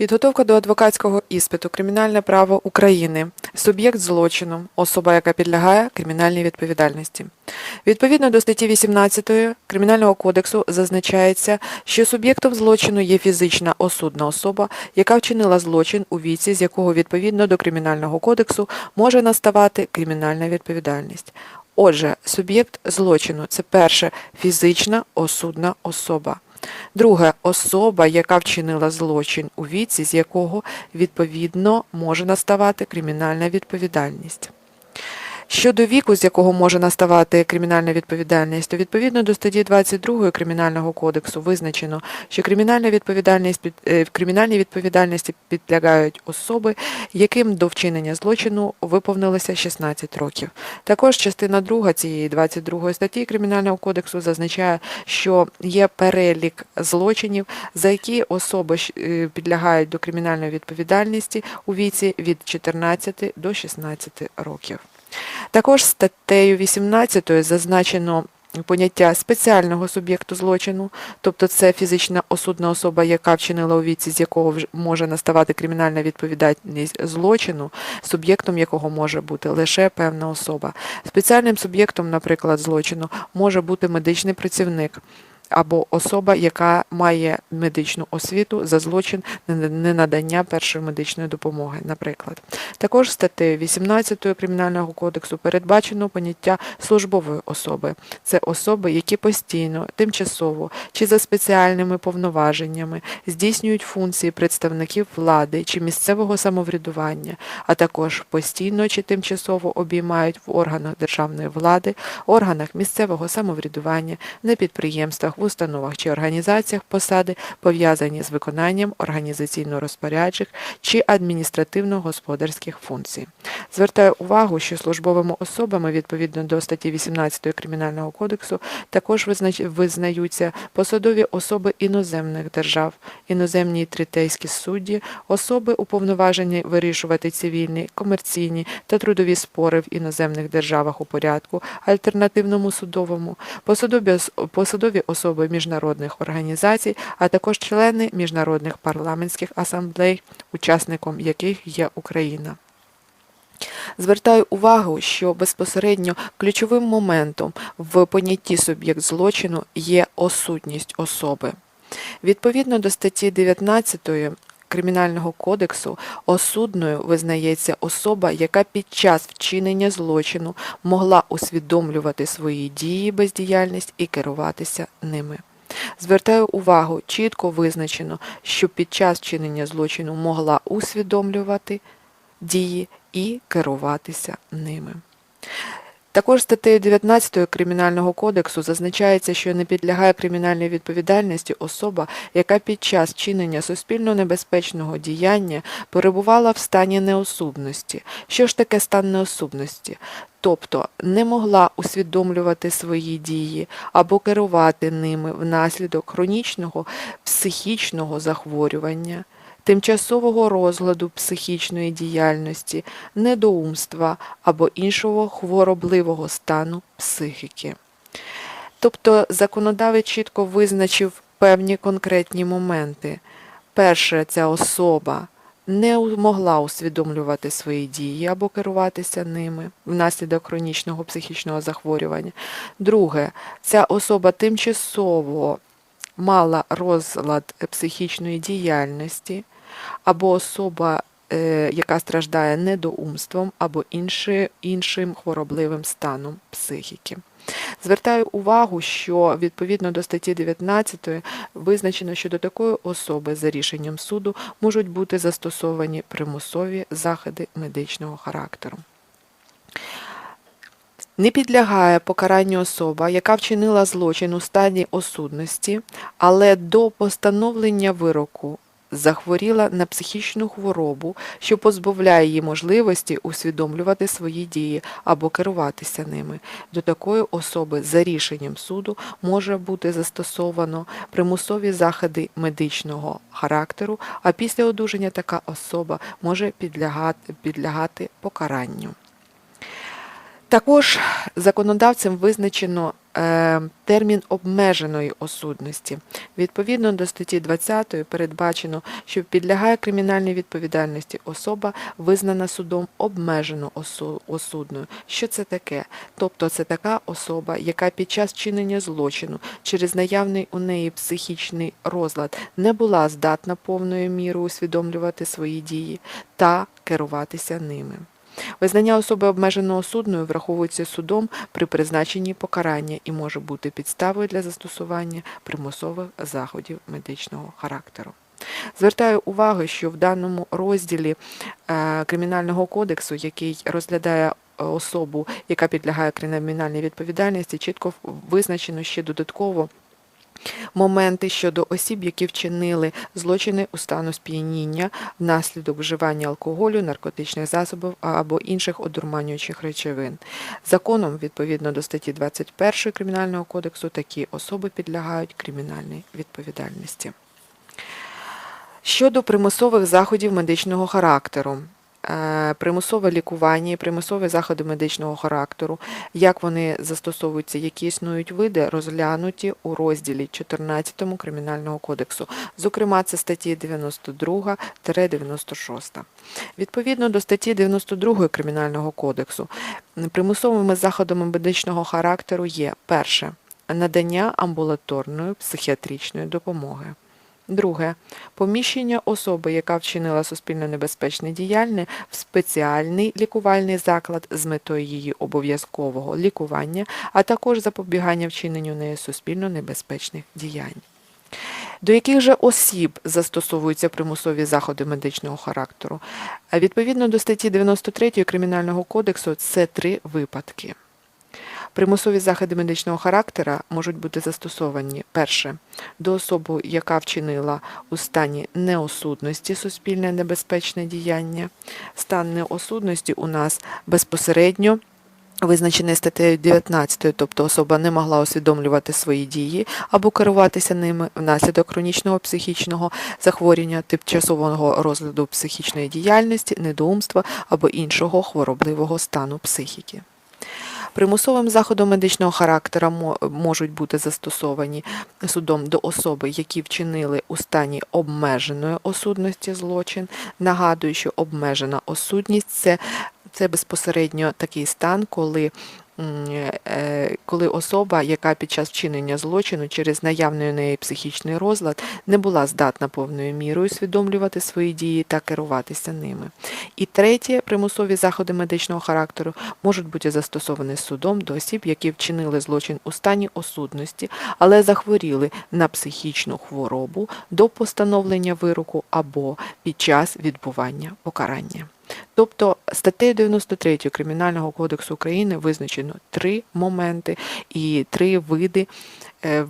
Підготовка до адвокатського іспиту Кримінальне право України. Суб'єкт злочину. Особа, яка підлягає кримінальній відповідальності. Відповідно до статті 18 Кримінального кодексу зазначається, що суб'єктом злочину є фізична осудна особа, яка вчинила злочин у віці, з якого відповідно до Кримінального кодексу може наставати кримінальна відповідальність. Отже, суб'єкт злочину це перше фізична осудна особа. Друге особа, яка вчинила злочин у віці, з якого відповідно може наставати кримінальна відповідальність. Щодо віку, з якого може наставати кримінальна відповідальність, то відповідно до статті 22 Кримінального кодексу визначено, що кримінальна відповідальність під е, кримінальній відповідальності підлягають особи, яким до вчинення злочину виповнилося 16 років. Також частина 2 цієї 22 статті Кримінального кодексу зазначає, що є перелік злочинів, за які особи е, підлягають до кримінальної відповідальності у віці від 14 до 16 років. Також статтею 18 зазначено поняття спеціального суб'єкту злочину, тобто це фізична осудна особа, яка вчинила у віці, з якого може наставати кримінальна відповідальність злочину, суб'єктом якого може бути лише певна особа. Спеціальним суб'єктом, наприклад, злочину може бути медичний працівник. Або особа, яка має медичну освіту за злочин ненадання першої медичної допомоги, наприклад. Також статтею 18 Кримінального кодексу передбачено поняття службової особи. Це особи, які постійно, тимчасово чи за спеціальними повноваженнями здійснюють функції представників влади чи місцевого самоврядування, а також постійно чи тимчасово обіймають в органах державної влади, органах місцевого самоврядування, на підприємствах, установах чи організаціях посади, пов'язані з виконанням організаційно-розпорядчих чи адміністративно-господарських функцій. Звертаю увагу, що службовими особами відповідно до статті 18 Кримінального кодексу також визнаються посадові особи іноземних держав, іноземні і третейські судді, особи уповноважені вирішувати цивільні, комерційні та трудові спори в іноземних державах у порядку альтернативному судовому, посадові, ос- посадові особи міжнародних організацій, а також члени міжнародних парламентських асамблей, учасником яких є Україна. Звертаю увагу, що безпосередньо ключовим моментом в понятті суб'єкт злочину є осутність особи. Відповідно до статті 19 Кримінального кодексу осудною визнається особа, яка під час вчинення злочину могла усвідомлювати свої дії, бездіяльність і керуватися ними. Звертаю увагу, чітко визначено, що під час вчинення злочину могла усвідомлювати дії і керуватися ними. Також статтею 19 Кримінального кодексу зазначається, що не підлягає кримінальній відповідальності особа, яка під час чинення суспільно небезпечного діяння перебувала в стані неосудності. Що ж таке стан неосудності? Тобто не могла усвідомлювати свої дії або керувати ними внаслідок хронічного психічного захворювання, тимчасового розладу психічної діяльності, недоумства або іншого хворобливого стану психіки. Тобто законодавець чітко визначив певні конкретні моменти. Перше, ця особа не могла усвідомлювати свої дії або керуватися ними внаслідок хронічного психічного захворювання. Друге, ця особа тимчасово мала розлад психічної діяльності, або особа, е, яка страждає недоумством або іншим хворобливим станом психіки. Звертаю увагу, що відповідно до статті 19 визначено, що до такої особи за рішенням суду можуть бути застосовані примусові заходи медичного характеру. Не підлягає покаранню особа, яка вчинила злочин у стані осудності, але до постановлення вироку захворіла на психічну хворобу, що позбавляє її можливості усвідомлювати свої дії або керуватися ними. До такої особи за рішенням суду може бути застосовано примусові заходи медичного характеру, а після одужання така особа може підлягати, підлягати покаранню. Також законодавцем визначено е, термін обмеженої осудності. Відповідно до статті 20 передбачено, що підлягає кримінальній відповідальності особа, визнана судом обмежено осудною. Що це таке? Тобто це така особа, яка під час чинення злочину через наявний у неї психічний розлад не була здатна повною мірою усвідомлювати свої дії та керуватися ними. Визнання особи обмежено судною враховується судом при призначенні покарання і може бути підставою для застосування примусових заходів медичного характеру. Звертаю увагу, що в даному розділі е, Кримінального кодексу, який розглядає е, особу, яка підлягає кримінальній відповідальності, чітко визначено ще додатково моменти щодо осіб, які вчинили злочини у стану сп'яніння внаслідок вживання алкоголю, наркотичних засобів або інших одурманюючих речовин. Законом, відповідно до статті 21 Кримінального кодексу, такі особи підлягають кримінальній відповідальності. Щодо примусових заходів медичного характеру. Е, Примусове лікування і примусові заходи медичного характеру, як вони застосовуються, які існують види, розглянуті у розділі 14 Кримінального кодексу. Зокрема, це статті 92-96. Відповідно до статті 92 Кримінального кодексу, примусовими заходами медичного характеру є перше надання амбулаторної психіатричної допомоги. Друге поміщення особи, яка вчинила суспільно небезпечне діяльне, в спеціальний лікувальний заклад з метою її обов'язкового лікування, а також запобігання вчиненню нею суспільно небезпечних діянь. До яких же осіб застосовуються примусові заходи медичного характеру? Відповідно до статті 93 Кримінального кодексу це три випадки. Примусові заходи медичного характера можуть бути застосовані перше до особи, яка вчинила у стані неосудності суспільне небезпечне діяння. Стан неосудності у нас безпосередньо. Визначений статтею 19, тобто особа не могла усвідомлювати свої дії або керуватися ними внаслідок хронічного психічного захворювання, тимчасового розгляду психічної діяльності, недоумства або іншого хворобливого стану психіки. Примусовим заходом медичного характера мо- можуть бути застосовані судом до особи, які вчинили у стані обмеженої осудності злочин. Нагадую, що обмежена осудність це, це безпосередньо такий стан, коли коли особа, яка під час вчинення злочину через наявний у неї психічний розлад, не була здатна повною мірою усвідомлювати свої дії та керуватися ними. І третє, примусові заходи медичного характеру можуть бути застосовані судом до осіб, які вчинили злочин у стані осудності, але захворіли на психічну хворобу до постановлення вироку або під час відбування покарання. Тобто статтею 93 Кримінального кодексу України визначено три моменти і три види, е,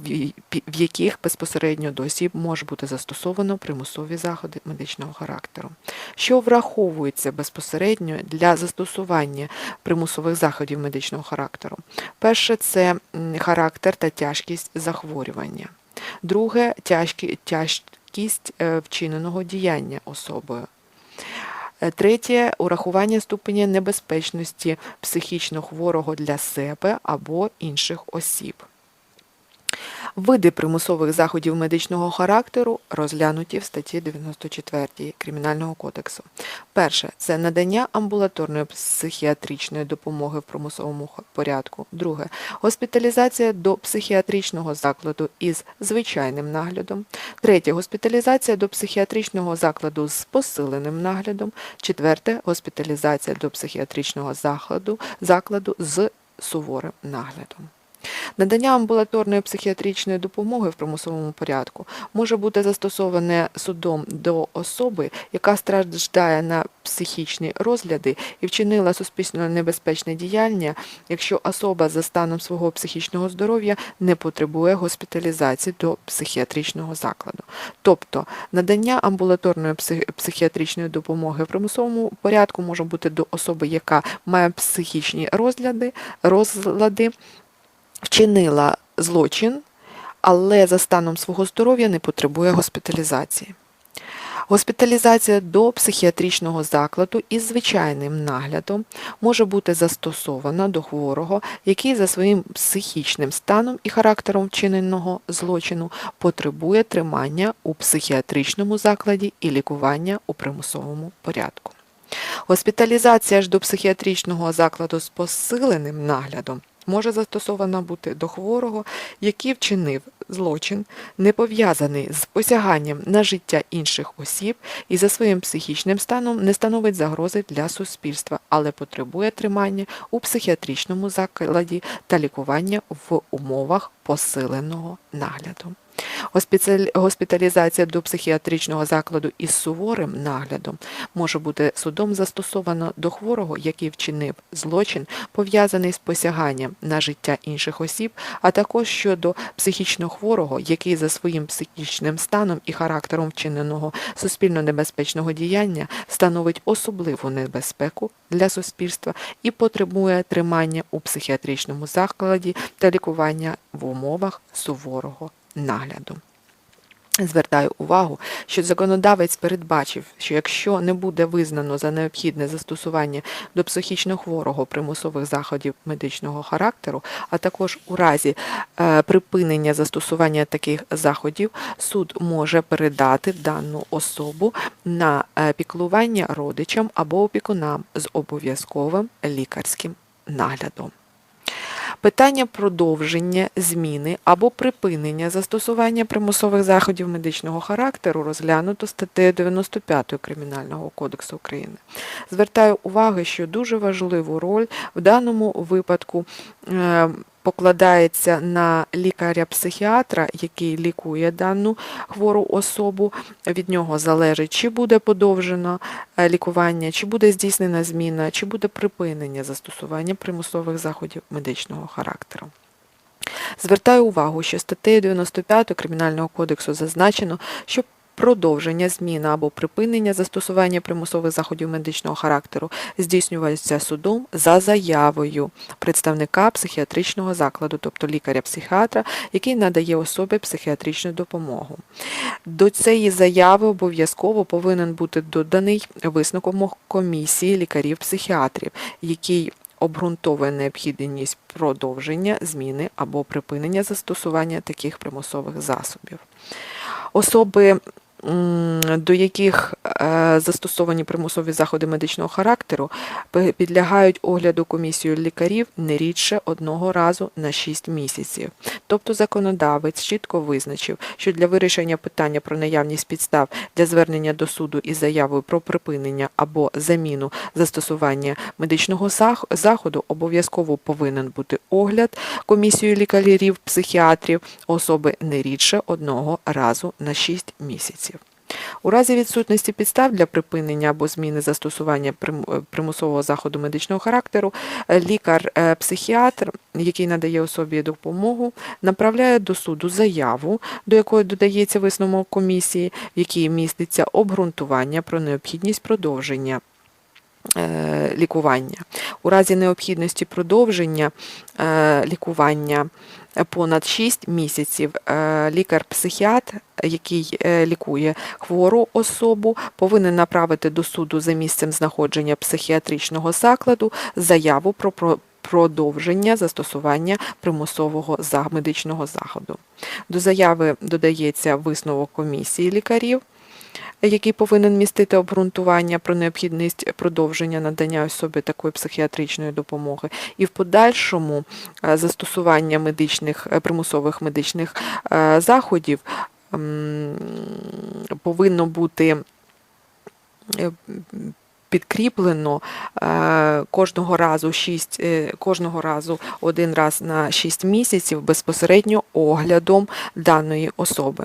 в яких безпосередньо до осіб може бути застосовано примусові заходи медичного характеру. Що враховується безпосередньо для застосування примусових заходів медичного характеру? Перше це характер та тяжкість захворювання. Друге тяжкість е, вчиненого діяння особою. Е, Третє урахування ступеня небезпечності психічно хворого для себе або інших осіб. Види примусових заходів медичного характеру розглянуті в статті 94 Кримінального кодексу. Перше це надання амбулаторної психіатричної допомоги в примусовому порядку. Друге госпіталізація до психіатричного закладу із звичайним наглядом. Третє госпіталізація до психіатричного закладу з посиленим наглядом. Четверте госпіталізація до психіатричного закладу, закладу з суворим наглядом. Надання амбулаторної психіатричної допомоги в примусовому порядку може бути застосоване судом до особи, яка страждає на психічні розгляди і вчинила суспільно небезпечне діяння, якщо особа за станом свого психічного здоров'я не потребує госпіталізації до психіатричного закладу. Тобто надання амбулаторної психіатричної допомоги в примусовому порядку може бути до особи, яка має психічні розгляди, розлади, вчинила злочин, але за станом свого здоров'я не потребує госпіталізації. Госпіталізація до психіатричного закладу із звичайним наглядом може бути застосована до хворого, який за своїм психічним станом і характером вчиненого злочину потребує тримання у психіатричному закладі і лікування у примусовому порядку. Госпіталізація ж до психіатричного закладу з посиленим наглядом може застосована бути до хворого, який вчинив злочин, не пов'язаний з посяганням на життя інших осіб і за своїм психічним станом не становить загрози для суспільства, але потребує тримання у психіатричному закладі та лікування в умовах посиленого нагляду. Госпіталізація до психіатричного закладу із суворим наглядом може бути судом застосована до хворого, який вчинив злочин, пов'язаний з посяганням на життя інших осіб, а також щодо психічно хворого, який за своїм психічним станом і характером вчиненого суспільно небезпечного діяння становить особливу небезпеку для суспільства і потребує тримання у психіатричному закладі та лікування в умовах суворого нагляду. Звертаю увагу, що законодавець передбачив, що якщо не буде визнано за необхідне застосування до психічно хворого примусових заходів медичного характеру, а також у разі е, припинення застосування таких заходів, суд може передати дану особу на е, піклування родичам або опікунам з обов'язковим лікарським наглядом. Питання продовження, зміни або припинення застосування примусових заходів медичного характеру розглянуто статтею 95 Кримінального кодексу України. Звертаю увагу, що дуже важливу роль в даному випадку е, покладається на лікаря-психіатра, який лікує дану хвору особу. Від нього залежить, чи буде подовжено е, лікування, чи буде здійснена зміна, чи буде припинення застосування примусових заходів медичного характеру. Звертаю увагу, що статтею 95 Кримінального кодексу зазначено, що продовження, зміна або припинення застосування примусових заходів медичного характеру здійснюється судом за заявою представника психіатричного закладу, тобто лікаря-психіатра, який надає особі психіатричну допомогу. До цієї заяви обов'язково повинен бути доданий висновок комісії лікарів-психіатрів, який обґрунтовує необхідність продовження, зміни або припинення застосування таких примусових засобів. Особи, до яких е, застосовані примусові заходи медичного характеру, підлягають огляду комісією лікарів не рідше одного разу на 6 місяців. Тобто законодавець чітко визначив, що для вирішення питання про наявність підстав для звернення до суду із заявою про припинення або заміну застосування медичного заходу обов'язково повинен бути огляд комісією лікарів, психіатрів особи не рідше одного разу на 6 місяців. У разі відсутності підстав для припинення або зміни застосування е, примусового заходу медичного характеру, е, лікар-психіатр, який надає особі допомогу, направляє до суду заяву, до якої додається висновок комісії, в якій міститься обґрунтування про необхідність продовження е, лікування. У разі необхідності продовження е, лікування понад 6 місяців е, лікар-психіатр, який е, лікує хвору особу, повинен направити до суду за місцем знаходження психіатричного закладу заяву про- продовження застосування примусового медичного заходу. До заяви додається висновок комісії лікарів, який повинен містити обґрунтування про необхідність продовження надання особі такої психіатричної допомоги, і в подальшому е, застосування медичних е, примусових медичних е, заходів повинно бути підкріплено е, кожного разу 6, кожного разу один раз на 6 місяців безпосередньо оглядом даної особи.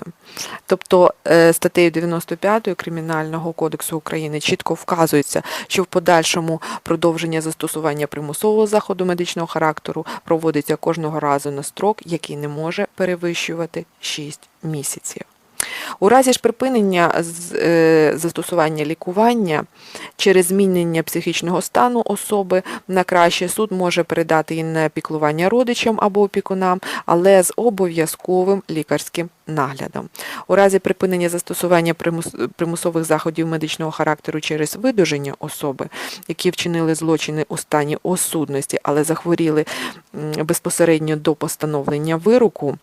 Тобто е, статтею 95 Кримінального кодексу України чітко вказується, що в подальшому продовження застосування примусового заходу медичного характеру проводиться кожного разу на строк, який не може перевищувати 6 місяців. У разі ж припинення е, застосування лікування через змінення психічного стану особи на краще суд може передати її на піклування родичам або опікунам, але з обов'язковим лікарським наглядом. У разі припинення застосування примус- примусових заходів медичного характеру через видуження особи, які вчинили злочини у стані осудності, але захворіли безпосередньо до постановлення вироку.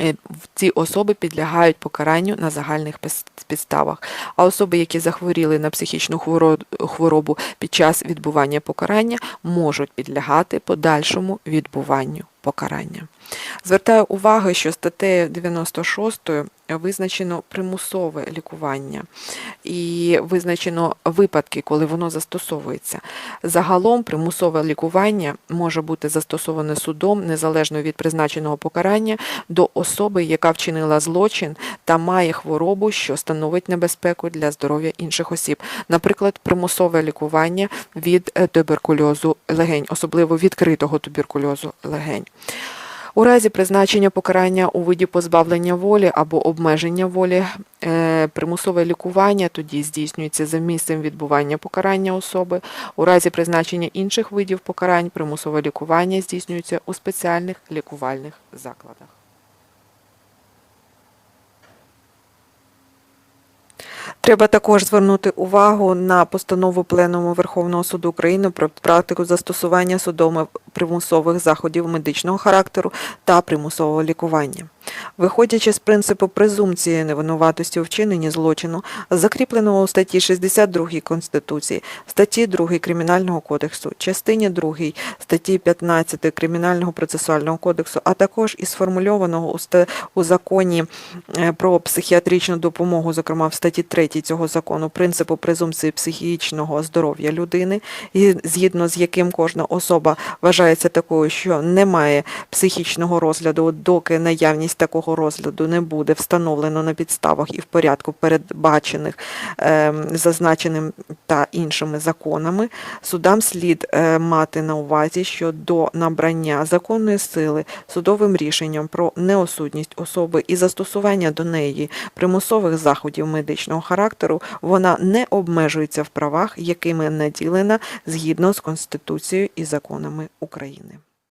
Е, Ці особи підлягають покаранню на загальних підставах, а особи, які захворіли на психічну хворо- хворобу під час відбування покарання, можуть підлягати подальшому відбуванню покарання. Звертаю увагу, що статтею 96 визначено примусове лікування і визначено випадки, коли воно застосовується. Загалом примусове лікування може бути застосоване судом незалежно від призначеного покарання до особи, яка вчинила злочин та має хворобу, що становить небезпеку для здоров'я інших осіб. Наприклад, примусове лікування від е, туберкульозу легень, особливо відкритого туберкульозу легень. У разі призначення покарання у виді позбавлення волі або обмеження волі, е, примусове лікування тоді здійснюється за місцем відбування покарання особи. У разі призначення інших видів покарань примусове лікування здійснюється у спеціальних лікувальних закладах. Треба також звернути увагу на постанову Пленуму Верховного суду України про практику застосування судом примусових заходів медичного характеру та примусового лікування. Виходячи з принципу презумпції невинуватості у вчиненні злочину, закріпленого у статті 62 Конституції, статті 2 Кримінального кодексу, частині 2 статті 15 Кримінального процесуального кодексу, а також і сформульованого у, законі е, про психіатричну допомогу, зокрема в статті 3 цього закону, принципу презумпції психічного здоров'я людини, згідно з яким кожна особа вважається такою, що не має психічного розгляду, доки наявність такого розгляду не буде встановлено на підставах і в порядку передбачених ем, зазначеним та іншими законами, судам слід е, мати на увазі, що до набрання законної сили судовим рішенням про неосудність особи і застосування до неї примусових заходів медичного характеру вона не обмежується в правах, якими наділена згідно з Конституцією і законами України.